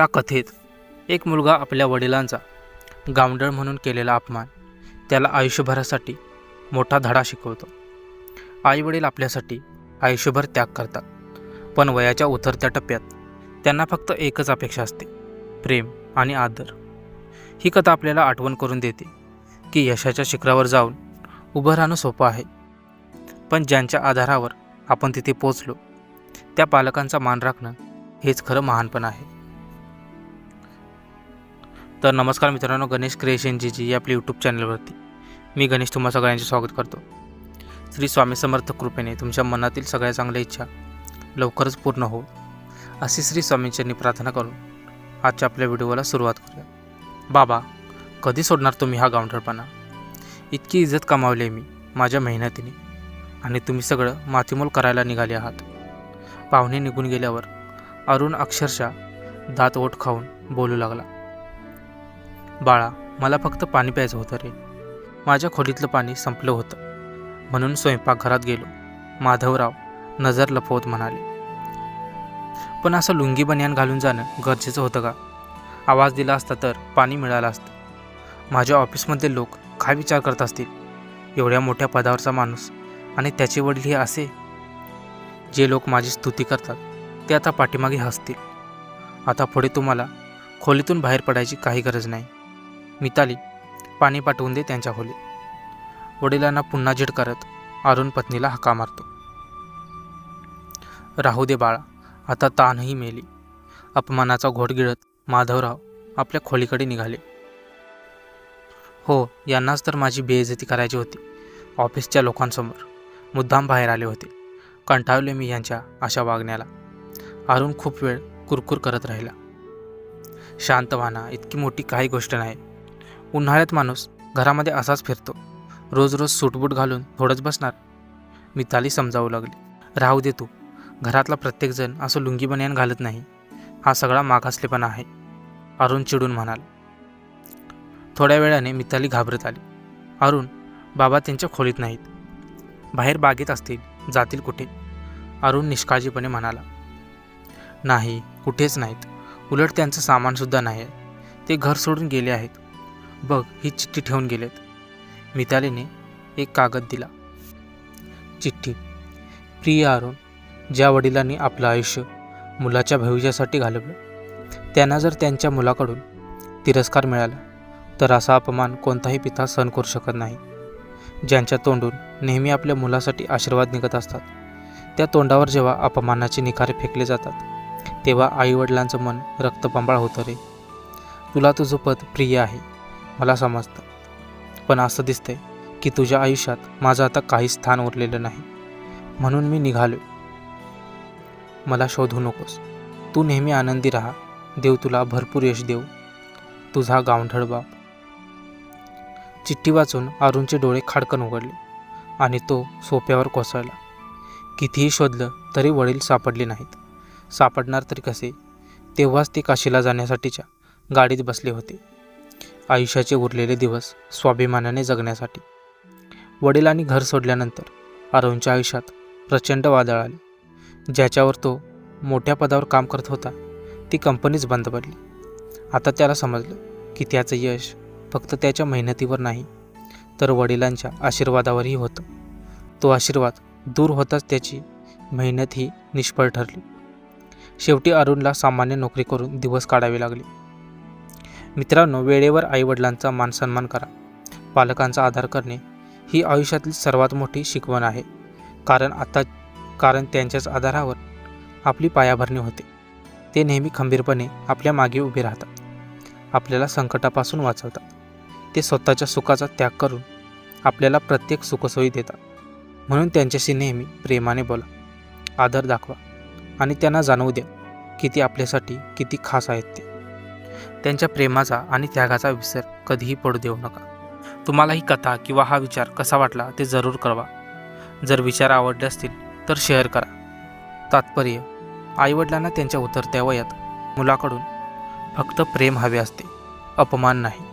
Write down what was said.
या कथेत एक मुलगा आपल्या वडिलांचा गावंडळ म्हणून केलेला अपमान त्याला आयुष्यभरासाठी मोठा धडा शिकवतो. आईवडील आपल्यासाठी आयुष्यभर त्याग करतात पण वयाच्या उतरत्या टप्प्यात त्यांना फक्त एकच अपेक्षा असते प्रेम आणि आदर. ही कथा आपल्याला आठवण करून देते की यशाच्या शिखरावर जाऊन उभं राहणं सोपं आहे. पण ज्यांच्या आधारावर आपण तिथे पोचलो त्या पालकांचा मान राखणं हेच खरं महानपण आहे. तर नमस्कार मित्रांनो गणेश क्रिएशन जी जी या आपल्या यूट्यूब चॅनलवरती मी गणेश तुम्हा सगळ्यांचे स्वागत करतो. श्री स्वामी समर्थ कृपेने तुमच्या मनातील सगळ्या चांगल्या इच्छा लवकरच पूर्ण हो अशी श्री स्वामींच्यांनी प्रार्थना करून आजच्या आपल्या व्हिडिओला सुरुवात करूया. बाबा कधी सोडणार तुम्ही हा गावंढळपणा इतकी इज्जत कमावली आहे मी माझ्या मेहनतीने. आणि तुम्ही सगळं मातीमोल करायला निघाले आहात. पाहुणे निघून गेल्यावर अरुण अक्षरशः दात ओठ खाऊन बोलू लागला. बाळा मला फक्त पाणी प्यायचं होतं रे. माझ्या खोलीतलं पाणी संपलं होतं. म्हणून स्वयंपाकघरात गेलो. माधवराव नजर लपवत म्हणाले पण असं लुंगी बनियान घालून जाणं गरजेचं होतं का? आवाज दिला असता तर पाणी मिळालं असतं. माझ्या ऑफिसमधले लोक काय विचार करत असतील? एवढ्या मोठ्या पदावरचा माणूस आणि त्याचे वडील हे असे? जे लोक माझी स्तुती करतात ते आता पाठीमागे हसतील. आता पुढे तुम्हाला खोलीतून बाहेर पडायची काही गरज नाही. मिताली पाणी पाठवून दे त्यांच्या खोलीत वडिलांना पुन्हा झिड करत अरुण पत्नीला हका मारतो. राहू दे बाळा आता तानही मेली. अपमानाचा घोट गिळत माधवराव आपल्या खोलीकडे निघाले. हो यांनाच तर माझी बेइज्जती करायची होती ऑफिसच्या लोकांसमोर. मुद्दाम बाहेर आले होते. कंटाळले मी यांच्या अशा वागण्याला. अरुण खूप वेळ कुरकुर करत राहिला. शांत व्हाना इतकी मोठी काही गोष्ट नाही. उन्हाळ्यात माणूस घरामध्ये असाच फिरतो. रोज रोज सूटबूट घालून थोडंच बसणार. मिताली समजावू लागली. राहू दे तू. घरातला प्रत्येकजण असं लुंगी बनियान घालत नाही. हा सगळा मागासलेपणा आहे. अरुण चिडून म्हणाल. थोड्या वेळाने मिताली घाबरत आली. अरुण बाबा त्यांच्या खोलीत नाहीत. बाहेर बागेत असतील जातील कुठे? अरुण निष्काळजीपणे म्हणाला. नाही कुठेच नाहीत. उलट त्यांचं सामानसुद्धा नाही ते घर सोडून गेले आहेत. बघ ही चिठ्ठी ठेवून गेलेत. मितालीने एक कागद दिला. चिठ्ठी. प्रिय आरोन ज्या वडिलांनी आपलं आयुष्य मुलाच्या भविष्यासाठी घालवलं त्यांना जर त्यांच्या मुलाकडून तिरस्कार मिळाला तर असा अपमान कोणताही पिता सहन करू शकत नाही. ज्यांच्या तोंडून नेहमी आपल्या मुलासाठी आशीर्वाद निघत असतात त्या तोंडावर जेव्हा अपमानाचे निखारे फेकले जातात तेव्हा आईवडिलांचं मन रक्तपांबाळ होतं रे. तुला तुझं पद प्रिय आहे. मला समजतं. पण असं दिसतंय की तुझ्या आयुष्यात माझं आता काही स्थान उरलेलं नाही. म्हणून मी निघालो मला शोधू नकोस. तू नेहमी आनंदी राहा. देव तुला भरपूर यश देऊ. तुझा गावंढळ बाप. चिठ्ठी वाचून अरुणचे डोळे खाडकन उघडले आणि तो सोप्यावर कोसळला. कितीही शोधलं तरी वडील सापडले नाहीत. सापडणार तरी कसे? तेव्हाच ते काशीला जाण्यासाठीच्या गाडीत बसले होते. आयुष्याचे उरलेले दिवस स्वाभिमानाने जगण्यासाठी. वडिलांनी घर सोडल्यानंतर अरुणच्या आयुष्यात प्रचंड वादळ आले. ज्याच्यावर तो मोठ्या पदावर काम करत होता ती कंपनीच बंद पडली. आता त्याला समजलं की त्याचं यश फक्त त्याच्या मेहनतीवर नाही तर वडिलांच्या आशीर्वादावरही होतं. तो आशीर्वाद दूर होताच त्याची मेहनत ही निष्फळ ठरली. शेवटी अरुणला सामान्य नोकरी करून दिवस काढावे लागले. मित्रांनो वेळेवर आईवडिलांचा मानसन्मान करा. पालकांचा आधार करणे ही आयुष्यातली सर्वात मोठी शिकवण आहे. कारण आता कारण त्यांच्याच आधारावर आपली पायाभरणी होते. ते नेहमी खंबीरपणे आपल्या मागे उभे राहतात. आपल्याला संकटापासून वाचवतात. ते स्वतःच्या सुखाचा त्याग करून आपल्याला प्रत्येक सुखसोयी देतात. म्हणून त्यांच्याशी नेहमी प्रेमाने बोला. आदर दाखवा आणि त्यांना जाणवू द्या की ते आपल्यासाठी किती खास आहेत ते. त्यांच्या प्रेमाचा आणि त्यागाचा विसर कधीही पडू देऊ नका. तुम्हाला ही कथा किंवा हा विचार कसा वाटला ते जरूर कळवा. जर विचार आवडले असतील तर शेअर करा. तात्पर्य आईवडिलांना त्यांच्या उतरत्या वयात मुलाकडून फक्त प्रेम हवे असते अपमान नाही.